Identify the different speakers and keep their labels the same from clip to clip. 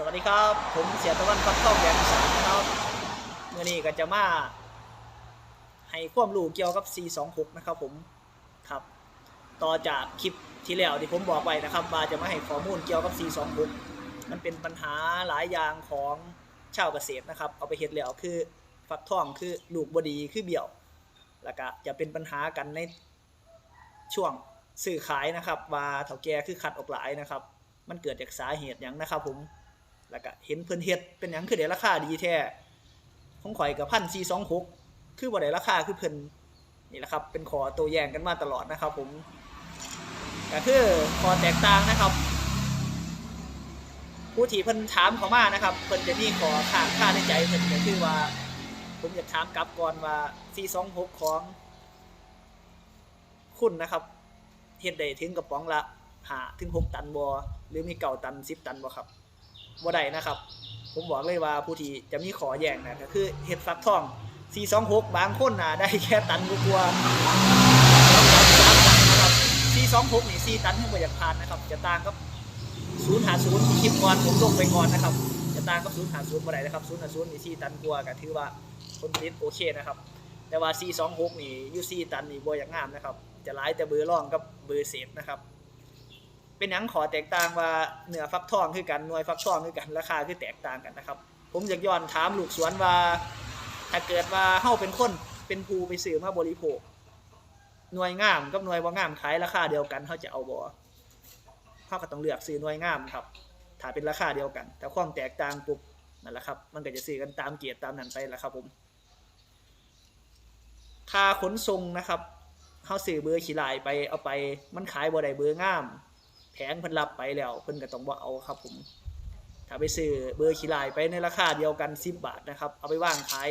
Speaker 1: สวัสดีครับ ผมเสียตะวันฟักทองแดนสานครับเมื่อนี้ก็จะมาให้ความรู้เกี่ยวกับ C26 นะครับผมครับ ต่อจากคลิปที่แล้วที่ผมบอกไว้นะครับว่าจะมาให้ข้อมูลเกี่ยวกับ C26 มันเป็นปัญหาหลายอย่างของชาวเกษตรนะครับ เอาไปเฮ็ดแล้วคือฟักทองคือลูกบดีคือเบี้ยว แล้วก็จะเป็นปัญหากันในช่วงซื้อขายนะครับว่าเถาแก่คือขัดออกหลายนะครับ มันเกิดจากสาเหตุหยังนะครับผม แล้วก็เห็นเพิ่นเฮ็ดเป็นหยังคือได้ราคาดีแท้ของข่อยกับพันสี่สองหกคือบ่ได้ราคาคือเพิ่นนี่แหละครับ เป็นขอตัวแย่งกันมาตลอดนะครับ ผมก็คือขอแตกต่างนะครับ ผู้ที่เพิ่นถามเขามานะครับ เพิ่นจะมีขอข้าค่าในใจเพิ่นก็คือว่า ผมอยากถามกลับก่อนว่า426ของ คุณนะครับเฮ็ดได้ถึงกระป๋องละ5ถึง6ตันบ่หรือมีเก่าตัน10ตันบ่ครับ บ่ได้นะครับ ผมบอกเลยว่าผู้ที่จะมีขอแย่งนะก็คือเห็ดฟักทอง 426 บางคนน่ะได้แค่ตันกว่าๆนะครับ426นี่4ตันให้บ่อยากผ่านนะครับ จะต่างกับ050คลิปก่อนผมลงไปก่อนนะครับ จะต่างกับ050บ่ได้นะครับ050นี่4ตันกว่าก็ถือว่าผลผลิตโอเคนะครับ แต่ว่า426นี่อยู่4ตันนี่บ่อยากงามนะครับ จะหลายแต่เบอร์รองกับเบอร์เศษนะครับ เป็นหยังขอแตกต่างว่าเหนือฟักทองคือกันหน่วยฟักทองคือกันราคาคือแตกต่างกันนะครับ ผมอยากย้อนถามลูกสวนว่า ถ้าเกิดว่าเฮาเป็นคนเป็นผู้ไปซื้อมาบริโภค หน่วยงามกับหน่วยบ่งามขายราคาเดียวกันเฮาจะเอาบ่เฮาก็ต้องเลือกซื้อหน่วยงามครับถ้าเป็นราคาเดียวกัน แต่ความแตกต่างปุ๊บนั่นแหละครับ มันก็จะซื้อกันตามเกียรติตามนั้นไปแหละครับผมค่าขนส่งนะครับเฮาซื้อเบอร์ขี้ลายไปเอาไปมันขายบ่ได้เบอร์งาม ผงเพิ่นรับไปแล้วเพิ่นก็ต้องบ่เอาครับผมถ้าไปซื้อเบอร์ขี้ลายไปในราคาเดียวกัน 10 บาทนะครับ เอาไปวางขาย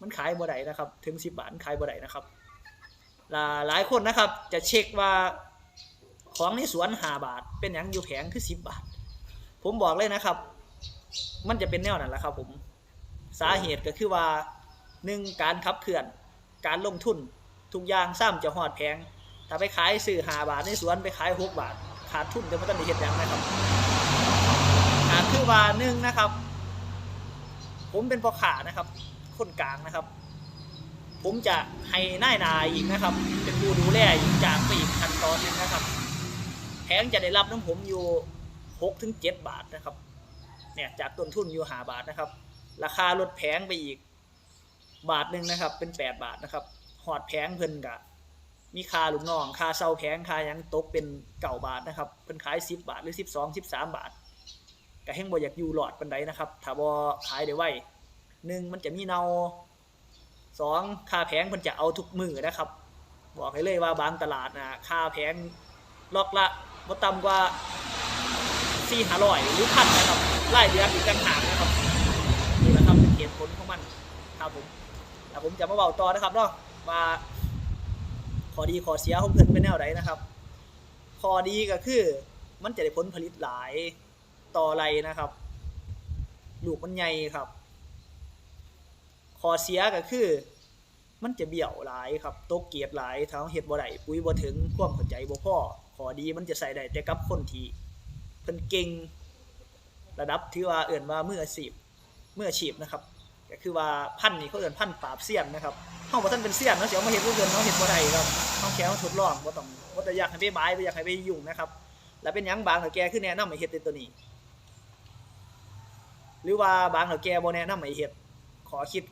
Speaker 1: มันขายบ่ได้นะครับ ถึง 10 บาทขายบ่ได้นะครับหลาหลายคนนะครับจะเช็คว่าของในสวน5บาท เป็นหยังอยู่แผงคือ10 บาท ผมบอกเลยนะครับ มันจะเป็นแนวนั้นแหละครับ ผมสาเหตุก็คือว่าหนึ่งการขับเคลื่อนการลงทุนทุกอย่างซ้ำจะหอดแพงถ้าไปขายซื้อ5บาทในสวนไปขาย6บาท ขาดทุนจะไม่ต้องได้เห็นอย่างนะครับขาดคือว่าหนึ่งนะครับ ผมเป็นพ่อขานะครับ คนกลางนะครับ ผมจะให้นายนายอีกนะครับ เป็นผู้ดูแลอีกจากไปอีกขั้นตอนนึงนะครับแพงจะได้รับน้ำผมอยู่หกถึงเจ็ดบาทนะครับเนี่ยจากต้นทุนอยู่หาบาทนะครับ ราคาลดแพงไปอีกบาทหนึ่งนะครับ เป็นแปดบาทนะครับหอดแพงเพิ่นกะ มีค่าลูกน้องค่าเซาแพงค่ายังตกเป็นเก่าบาทนะครับเพิ่นขาย10 บาทหรือ 12 13 บาทก็แห่งบ่อยากอยู่หลอดปานใดนะครับถ้าบ่ขายได้ไวหนึ่งมันจะมีเนาสองค่าแพงเพิ่นจะเอาทุกมือนะครับ บอกให้เลยว่าบางตลาดนะค่าแพงล็อกละบ่ต่ำกว่า4 500หรือพันนะครับรายเดือนอีกต่างหากนะครับนี่แหละครับเป็นเหตุผลของมันครับผมแล้วผมจะมาเว้าต่อนะครับเนาะว่า ข้อดีข้อเสียของเพิ่นเป็นแนวใดนะครับข้อดีก็คือมันจะได้ผลผลิตหลายต่อไรนะครับ ลูกมันใหญ่ครับข้อเสียก็คือ มันจะเบี่ยวหลายครับตกเกียรหลายถ้าเราเฮ็ดบ่ได้ปุ๋ยบ่ถึงความเข้าใจบ่พอข้อดีมันจะใส่ได้แต่กับคนที่เพิ่นเก่งระดับที่ว่าเอิ้นว่ามืออาชีพมืออาชีพนะครับ ก็คือว่าพันธ์นี่เขาเอินพันธุ์ปราบเสี้ยนนะครับเฮาบ่ทันเป็นเสี้ยนเนาะสิเอามาเฮ็ดบ่เกินเนาเฮ็ดบ่ได้ครับเฮาแค่เฮาทดลองบ่าต้องบ่ต้องอยากให้ไปบายบ่อยากให้ไปยุ่งนะครับ แล้วเป็นยังบางเฒ่าแก่คือแนะนำให้เฮ็ดแต่ตัวนี้ หรือว่าบางเฒ่าแก่บ่แนะนำให้เฮ็ดขอคิด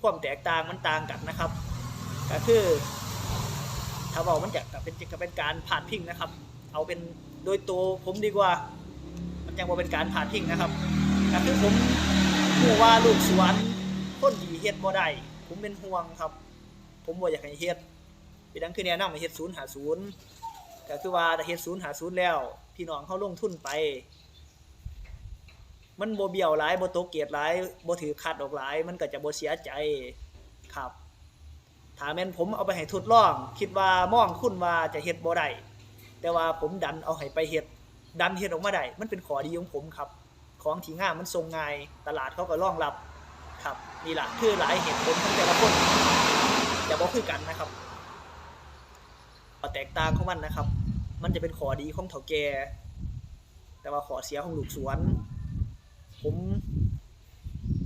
Speaker 1: ความแตกต่างมันต่างกันนะครับ ก็คือ ถ้าเว้ามันจะก็เป็นก็เป็นการพาดพิงนะครับ เอาเป็นโดยตัวผมดีกว่า มันยังบ่เป็นการพาดพิงนะครับก็คือผม ผู้ว่าลูกสวนคนที่เฮ็ดบ่ได้ผมเป็นห่วงครับ ผมบ่อยากให้เฮ็ดเป็นดังคือแนะนำให้เฮ็ด050ก็คือว่าถ้าเฮ็ด050แล้ว พี่น้องเฮาลงทุนไป มันบ่เบี้ยวหลายบ่ตกเกียร์หลายบ่ถือคัดออกหลาย มันก็จะบ่เสียใจครับถ้าแม่นผมเอาไปให้ทดลอง คิดว่ามองคุณว่าจะเฮ็ดบ่ได้แต่ว่าผมดันเอาให้ไปเฮ็ดดันเฮ็ดออกมาได้มันเป็นข้อดีของผมครับ ของที่ง่ามันทรงง่ายตลาดเขาก็ร่องรับครับนี่แหละคือหลายเหตุผลของแต่ละคนจะบอกคือกันนะครับแตกต่างของมันนะครับ มันจะเป็นขอดีของเถาแก่แต่ว่าขอเสียของลูกสวน ผม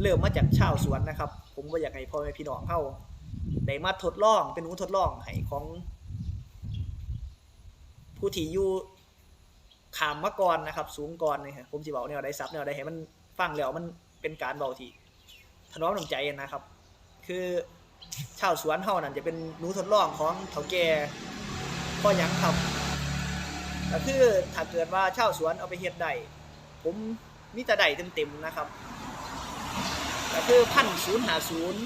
Speaker 1: เริ่มมาจากชาวสวนนะครับ ผมก็อยากให้พ่อแม่พี่น้องเฮาได้มาทดลองเป็นหนูทดลองให้ของผู้ที่อยู่ ขามมาก่อนนะครับ สูงก่อนนี่ครับผมสิเว้าแนวใดซับแนวใดให้มันฟังแล้วมันเป็นการเว้าที่ถนอมน้ำใจนะครับ คือชาวสวนเฮานั่นจะเป็นหนูทดลองของเฒ่าแก่พ่อหยังครับก็คือถ้าเกิดว่าชาวสวนเอาไปเฮ็ดได้ผมมีแต่ได้เต็มๆนะครับก็คือพันศูนย์หาศูนย์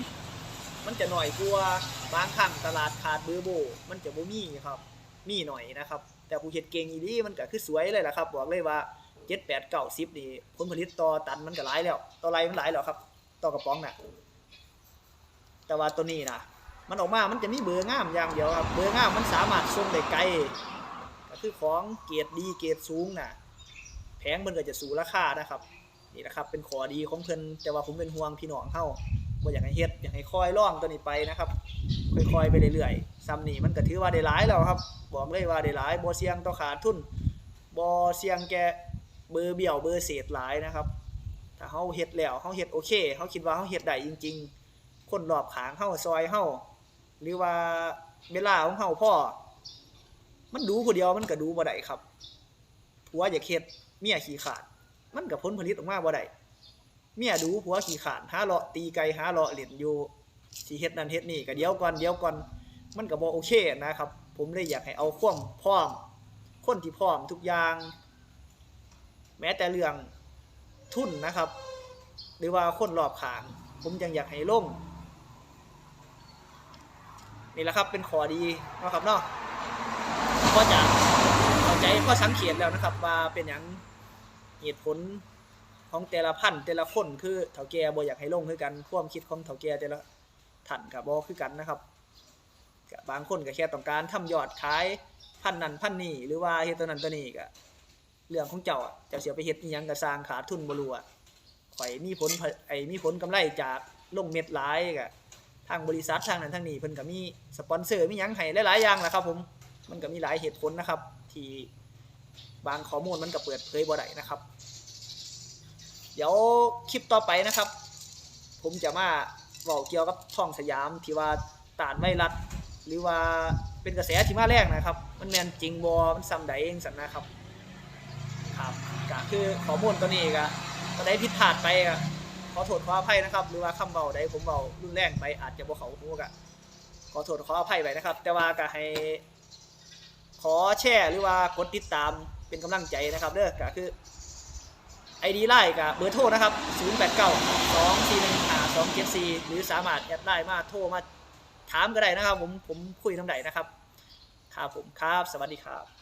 Speaker 1: มันจะหน่อยกว่าบางครั้งตลาดขาดเบอร์โบ มันจะบ่มีครับ มีหน่อยนะครับ แต่ผู้เฮ็ดเก่งอีหลีมันก็คือสวยเลยล่ะครับ บอกเลยว่า7 8 9 10นี่ผลผลิตต่อตันมันก็หลายแล้ว ต่อไรมันหลายแล้วครับต่อกระป๋องน่ะ แต่ว่าตัวนี้นะมันออกมา มันจะมีเบอร์งามอย่างเดียวครับเบอร์งามมันสามารถส่งได้ไกลก็คือของเกรดดีเกรดสูงน่ะแพงมันก็จะสูงราคานะครับ นี่นะครับเป็นขอดีของเพิ่นแต่ว่าผมเป็นห่วงพี่น้องเฮา บ่อยากให้เฮ็ดอยากให้คอยล่องตัวนี้ไปนะครับค่อยๆไปเรื่อยๆซ้ำนี่มันก็ถือว่าได้หลายแล้วครับบอกเลยว่าได้หลายบ่เสี่ยงต่อขาดทุนบ่เสี่ยงแกเบอร์เบี้ยวเบอร์เศษหลายนะครับถ้าเฮาเฮ็ดแล้วเฮาเฮ็ดโอเคเฮาคิดว่าเฮาเฮ็ดได้จริง ๆ คนรอบข้างเฮาซอยเฮาหรือว่าเวลาของเฮาพ่อ มันดูผู้เดียวมันก็ดูบ่ได้ครับผัวอยากเฮ็ดเมียขี้ขาด มันก็ผลผลิตออกมาบ่ได้ เมียดูผัวขี้ขาดหาเลาะตีไก่หาเลาะเล่นอยู่สิเฮ็ดนั่นเฮ็ดนี่ก็เดี๋ยวก่อนเดี๋ยวก่อนมันก็บ่โอเคนะครับ ผมเลยอยากให้เอาความพร้อม คนที่พร้อมทุกอย่าง แม้แต่เรื่องทุนนะครับ หรือว่าคนรอบขาง ผมยังอยากให้ลงนี่แหละครับเป็นขอดีนาะครับเนาะก็จะเข้าใจข้อสังเกตแล้วนะครับ ว่าเป็นอย่างเหตุผล ของแต่ละพันธ์แต่ละคนคือเถาแก่บ่อยากให้ลงคือกันความคิดของเถาแก่แต่ละท่านกับบ่คือกันนะครับบางคนก็แค่ต้องการทำยอดขายพันนั้นพันนี้หรือว่าเฮ็ดตัวนั้นตัวนี้ก็เรื่องของเจ้าอะเจ้าเสียไปเฮ็ดอิหยังก็สร้างขาดทุนบ่รู้อะข่อยมีผลไอ้มีผลกำไรจากลงเม็ดหลายก็ทางบริษัททางนั้นทางนี้เพิ่นก็มีสปอนเซอร์มีหยังให้หลายๆอย่างแหละครับ ผมมันก็มีหลายเหตุผลนะครับ ที่บางข้อมูลมันก็เปิดเผยบ่ได้นะครับ เดี๋ยวคลิปต่อไปนะครับ ผมจะมาเว้าเกี่ยวกับท่องสยามที่ว่าต้านไวรัสหรือว่าเป็นกระแสที่มาแรงนะครับ มันแมนจริงบ่มันซ้ำใดเองสันนะครับครับก็คือข้อมูลตัวนี้ก็ก็ได้ผิดพลาดไปก็ขอโทษขออภัยนะครับ หรือว่าคำเบาใดผมเบารุนแรงไปอาจจะบ่เขาหูก็ขอโทษขออภัยไปนะครับ แต่ว่าก็ให้ ขอแชร์หรือว่ากดติดตามเป็นกำลังใจนะครับเด้อก็คือ ไอดีไลน์กับเบอร์โทรนะครับ 089 241 5274 หรือสามารถแอดไลน์มาโทรมาถามก็ได้นะครับ ผมผมคุยน้ำใดนะครับ ครับผมครับ สวัสดีครับ